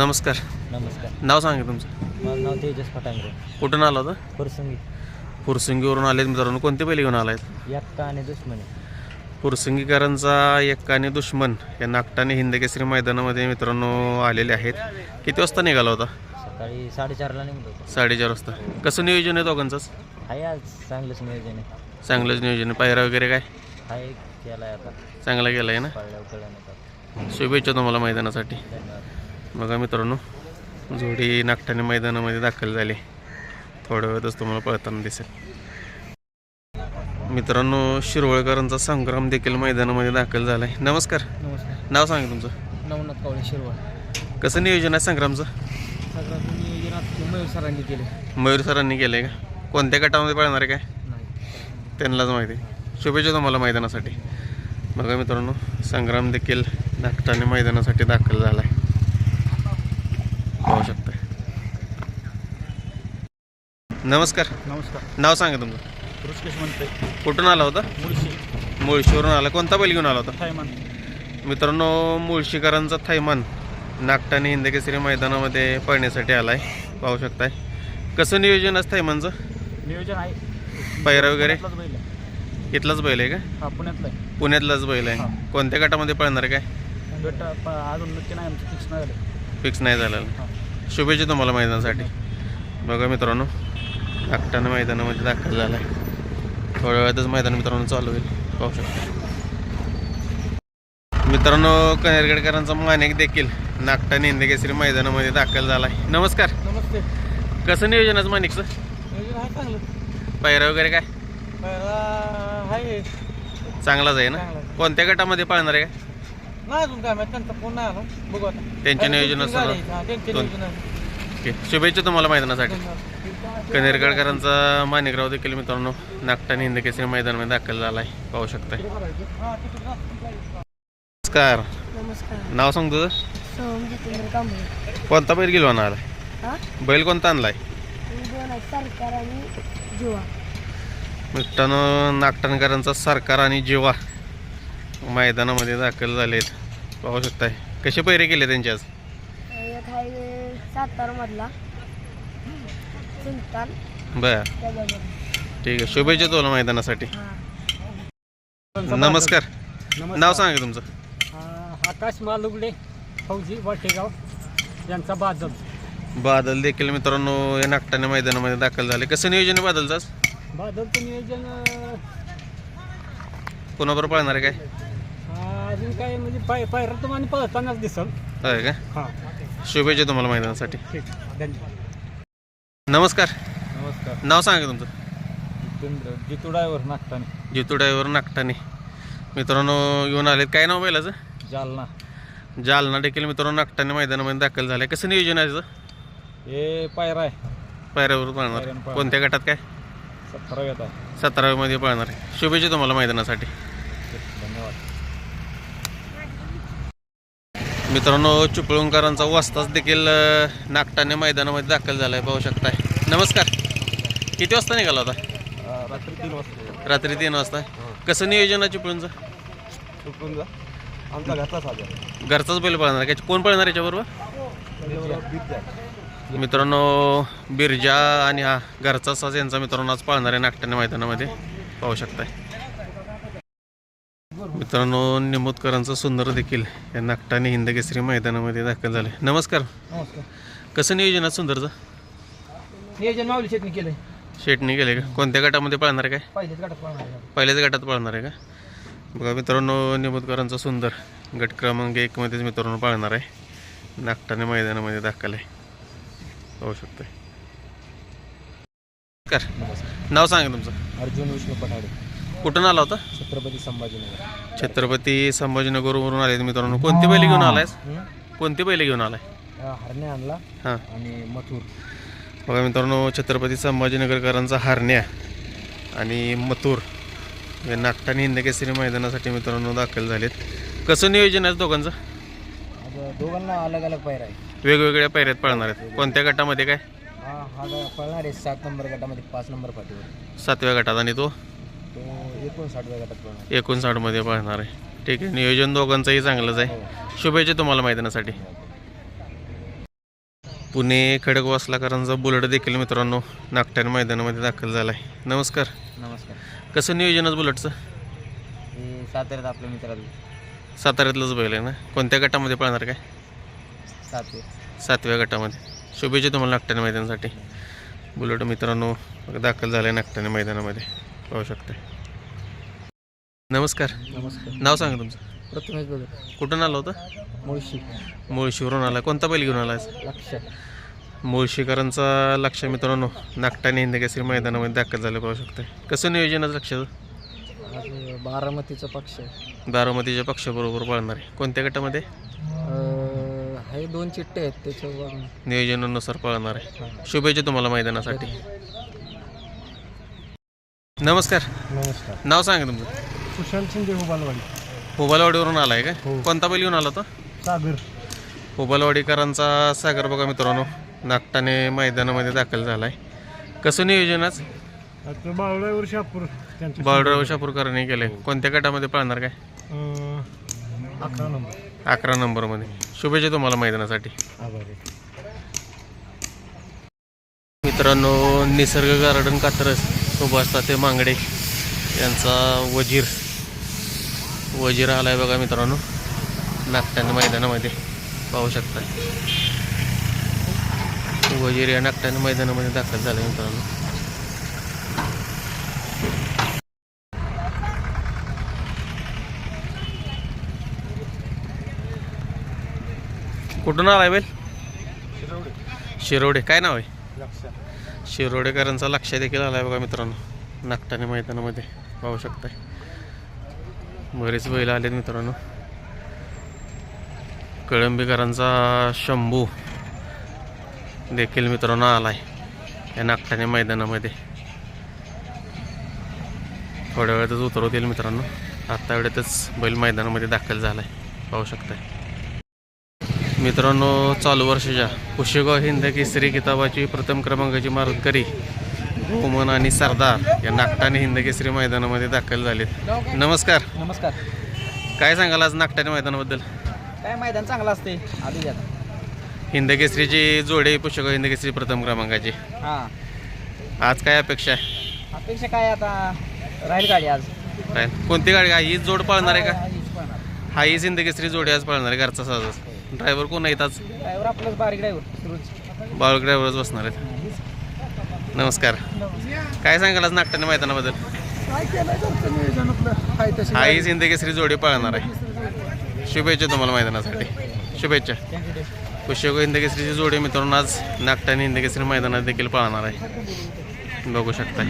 नमस्कार. नमस्कार. नाव सांगा तुमचं. माझं नाव तेजस फटांगरे कुठून आला होता? फुरसंगी. फुरसंगीवरून आलेत मित्रांनो. कोणते बैल घेऊन आलायत? याक्का आणि दुश्मनी. फुरसंगीकरांचा एक्का आणि दुश्मन या नागटाने हिंदकेसरी मैदानामध्ये मित्रांनो आलेले आहेत. किती वाजता निघाला होता? सकाळी साडेचारला निघलो होतो साडेचार वाजता. कसं नियोजन आहे दोघांचंच? आहे आज चांगलंच नियोजन आहे. चांगलंच नियोजन आहे. पायरा वगैरे काय? आहे केला आहे आता. चांगला गेला आहे ना शुभेच्छा तुम्हाला मैदानासाठी. धन्यवाद. बघा मित्रांनो जोडी नागटाने मैदानामध्ये दाखल झाली. थोड्या वेळातच तुम्हाला पळताना दिसेल. मित्रांनो शिरवळकरांचा संग्राम देखील मैदानामध्ये दाखल झाला आहे नमस्कार. नमस्कार. नाव सांगा तुमचं. नवनाथ कावळे शिरवळ. कसं नियोजन आहे संग्रामचं? नियोजन मयूर सरांनी केले मयूर सरांनी केलं आहे का? कोणत्या गटामध्ये पळणार आहे काय? त्यांनाच माहिती आहे. शुभेच्छा तुम्हाला मैदानासाठी. बघा मित्रांनो संग्राम देखील नागटाने मैदानासाठी दाखल झाला आहे पाहू शकता नमस्कार. नमस्कार. नाव सांगा तुमचं. ऋषिकेश म्हणते कुठून आला होता? मुळशी. मुळशीवरून आला. कोणता बैल घेऊन आला होता? थायमान मित्रांनो मुळशीकरांचा थैमान नागटाने हिंदकेसरी मैदानामध्ये पळण्यासाठी आला आहे पाहू शकताय. कसं नियोजन असतं थैमानचं? नियोजन आहे. पायरा वगैरे? आहे. इथलाच बैल आहे का? पुण्यातला आहे. पुण्यातलाच बैल आहे. कोणत्या गटामध्ये पळणार आहे काय? गट अजून नक्की नाही आमचं फिक्स नाही फिक्स नाही झालेलं. हा. शुभेच्छा तुम्हाला मैदानासाठी. बघा मित्रांनो नागटाने मैदानामध्ये दाखल झाला आहे थोड्या वेळातच मैदान मित्रांनो चालू होईल. पाहू शकता. मित्रांनो कनेरगडकरांचा मानेक देखील नागटाने हिंदकेसरी मैदानामध्ये दाखल झाला आहे नमस्कार. नमस्ते. कसं नियोजन आहे मानिकचं पायरा वगैरे काय? चांगलाच आहे ना. कोणत्या गटामध्ये पळणार आहे? काय नाही अजून काय माहिती त्यांचा फोन नाही आला. बघू आता. त्यांच्या आहे, नियोजन दोन-तीन असतं गाडी आहेत. हा, त्यांचे दोन. नियोजन आहे. ओके. शुभेच्छा तुम्हाला मैदानासाठी. कनेरगडकरांचा माणिकराव देखील मित्रांनो नागटाने हिंदकेसरी मैदानामध्ये दाखल झाला आहे पाहू शकताय. हा. नमस्कार. नमस्कार. नाव सांग तुझं? सोहम जितेंद्र कांबळे. कोणता बैल गेलो आला? हा? बैल कोणता आणलाय? मी दोन आहेत सरकार आणि जुवा. मित्रांनो नागटाणकरांचा सरकार आणि जीवा मैदानामध्ये दाखल झालेत. पाहू शकताय. कसे पैरे केले त्यांचे आज? एक आहे सातारमधला. सुलतान. बर. ठीक आहे. शुभेच्छा तुला मैदानासाठी. नमस्कार. नमस्कार. नाव सांगा तुमचं. आकाश मालुगडे फौजी वाटेगाव यांचा बादल. बादल देखील मित्रांनो या नागटाने मैदानामध्ये दाखल झाले. कसं नियोजन आहे बादलचं आज? बादलचं नियोजन अं, कोणाबरोबर पळणार आहे काय? अजून काय म्हणजे पाय पायरा तुम्हाला पळतानाच दिसल. आहे का? हा. शुभेच्छा तुम्हाला मैदानासाठी. ठीक धन्यवाद. नमस्कार. नमस्कार. नाव सांगा तुमचं. जितेंद्र. जितू ड्रायव्हर नागताने जितू ड्रायव्हर नागटाने मित्रांनो येऊन आलेत. काय नाव बैलाचं? जालना. जालना देखील मित्रांनो नागटाने मैदानामध्ये दाखल झालं. कसं नियोजन आहे त्याचं? हे पायरा आहे. पायऱ्यावर पळणार. कोणत्या गटात काय? सतराव्यात आहे. सतराव्यामध्ये पळणार आहे. शुभेच्छा तुम्हाला मैदानासाठी धन्यवाद मित्रांनो चिपळूणकरांचा वस्ताच देखील नागटाने मैदानामध्ये दाखल झाला आहे पाहू शकताय. नमस्कार. किती वाजता निघाला होता? रात्री तीन वाजता. रात्री तीन वाजता. कसं नियोजन आहे चिपळूणचं? आमचा घरचा साधा घरचाच बैल पळणार. आहे कोण पळणार याच्याबरोबर? मित्रांनो बिरजा आणि हा घरचा साज यांचा मित्रांनो आज पाळणार आहे नागटाने मैदानामध्ये. पाहू शकताय. मित्रांनो निमोदकरांचा सुंदर देखील या नागटाने हिंदकेसरी मैदानामध्ये दाखल झाले. नमस्कार. नमस्कार. कसं नियोजन आहे सुंदरचं? नियोजन माऊली शेतनी केलंय. शेटणी गेले का? कोणत्या गटामध्ये पळणार आहे काय? पहिल्याच गटात पळणार आहे. का? बघा मित्रांनो निमोदकरांचा सुंदर गट क्रमांक एकमध्येच मित्रांनो पाळणार आहे. नागटाने मैदानामध्ये दाखल आहे. पाहू शकतोय. नमस्कार. नाव सांगा तुमचं. अर्जुन विष्णू पठाडे कुठून आला होता? छत्रपती संभाजीनगर. छत्रपती संभाजीनगरवरून आले मित्रांनो. कोणती बैल घेऊन आलायस? कोणती बैल घेऊन आलाय? हरणे आणला हां. आणि मथुर. बघा मित्रांनो छत्रपती संभाजीनगरकरांचा हारण्या आणि मथुर या नागटाने हिंदकेसरी मैदानासाठी मित्रांनो दाखल झालेत. कसं नियोजन आहे दोघांचं? आता दोघांना अलग अलग पायरा आहे वेगवेगळ्या पायऱ्यात पळणार आहेत. कोणत्या गटामध्ये काय? हा हा पळणार आहे. सात नंबर गटामध्ये पाच नंबर पाठीवर. सातव्या गटात आणि तो? पळणार एकोणसाठमध्ये पळणार आहे. ठीक आहे नियोजन दोघांचंही चांगलंच आहे. शुभेच्छा तुम्हाला मैदानासाठी. पुणे खडकवासलाकरांचा बुलेट देखील मित्रांनो नागठाणे मैदानामध्ये दाखल झाला आहे नमस्कार. नमस्कार. कसं नियोजनच बुलेटचं हे साताऱ्यात आपल्या मित्राला साताऱ्यातलंच बैल आहे ना? कोणत्या गटामध्ये पळणार काय? सातवे. सातव्या गटामध्ये. शुभेच्छा तुम्हाला नागठाणे मैदानासाठी. बुलेट मित्रांनो दाखल झालं आहे नागठाणे मैदानामध्ये. पाहू शकता. नमस्कार. नमस्कार. नाव सांगा तुमचं. प्रथमेश बघ कुठून आलं होतं? मुळशी. मुळशीवरून आला. कोणता बैल घेऊन आला लक्ष मुळशीकरांचा लक्ष मित्रांनो नागठाणे हिंदकेसरी मैदानामध्ये दाखल झालं पाहू शकता कसं नियोजनाचं लक्षाचं आज बारामतीचा पक्ष आहे. बारामतीच्या पक्षाबरोबर पळणार आहे. कोणत्या गटामध्ये? अं, हे दोन चिट्टे आहेत त्याच्यावर नियोजनानुसार पळणार आहे. शुभेच्छा तुम्हाला मैदानासाठी. नमस्कार. नमस्कार. नाव सांगा तुमचं. सुशांत शिंदे हुबालवाडी हुबालवाडीवरून आला आहे का हो. कोणता बैल घेऊन आला होता सागर. हुबालवाडीकरांचा सागर बघा मित्रांनो नागटाने मैदानामध्ये दाखल झाला आहे कसं नियोजन आज? आता शापूर त्यांचं बाळराव शापूरकरांनी केलं आहे कोणत्या गटामध्ये पळणार काय? अं, अकरा नंबर. अकरा नंबरमध्ये. शुभेच्छा तुम्हाला मैदानासाठी. आभारी. मित्रांनो निसर्ग गार्डन कात्रज. उभं ते मांगडे. यांचा वजीर. वजीर आलाय बघा मित्रांनो. नागटाने मैदानामध्ये. पाहू शकता. वजीर या नागटाने मैदानामध्ये दाखल झालं मित्रांनो. कुठून आलाय बैल? शिरोडे. काय नाव आहे? शिरोडेकरांचा लक्ष देखील आहे बघा मित्रांनो. नागटाने मैदानामध्ये. पाहू शकताय. बरेच बैल आलेत मित्रांनो. कळंबीकरांचा शंभू देखील मित्रांनो आलाय. या नागटाने मैदानामध्ये. थोड्या वेळातच उतरवतील मित्रांनो. आता वेळेतच बैल मैदानामध्ये दाखल झालाय. पाहू शकताय. मित्रांनो चालू वर्षाच्या कुशेगाव हिंद केसरी किताबाची प्रथम क्रमांकाची मारकरी गोमन आणि सरदार या नागटाने हिंद केसरी मैदानामध्ये दाखल झालेत. नमस्कार. नमस्कार. काय सांगाल आज नागटाने मैदानाबद्दल? काय मैदान चांगलं असते आधी हिंद केसरीची जोडे पुष्यगाव हिंद केसरी प्रथम क्रमांकाची. हां. आज काय अपेक्षा आहे? अपेक्षा काय आता? राहील गाडी आज. काय कोणती गाडी? ही जोड पाळणार आहे का? हीच. हा हीच हिंद केसरी जोडी आज पाळणार आहे घरचा साजच ड्रायव्हर कोण आहेत आज? ड्रायव्हर आपलंच बारीक ड्रायव्हर बाळ ड्रायव्हरच बसणार आहेत. नमस्कार. काय सांगाल आज नागटाने मैदानाबद्दल? हीच हिंद केसरी जोडी पाळणार आहे. शुभेच्छा तुम्हाला मैदानासाठी. शुभेच्छा. पुष्यगो हिंदकेसरीची जोडी मित्रांनो आज नागटाने हिंदकेसरी मैदानात देखील पाळणार आहे. बघू शकता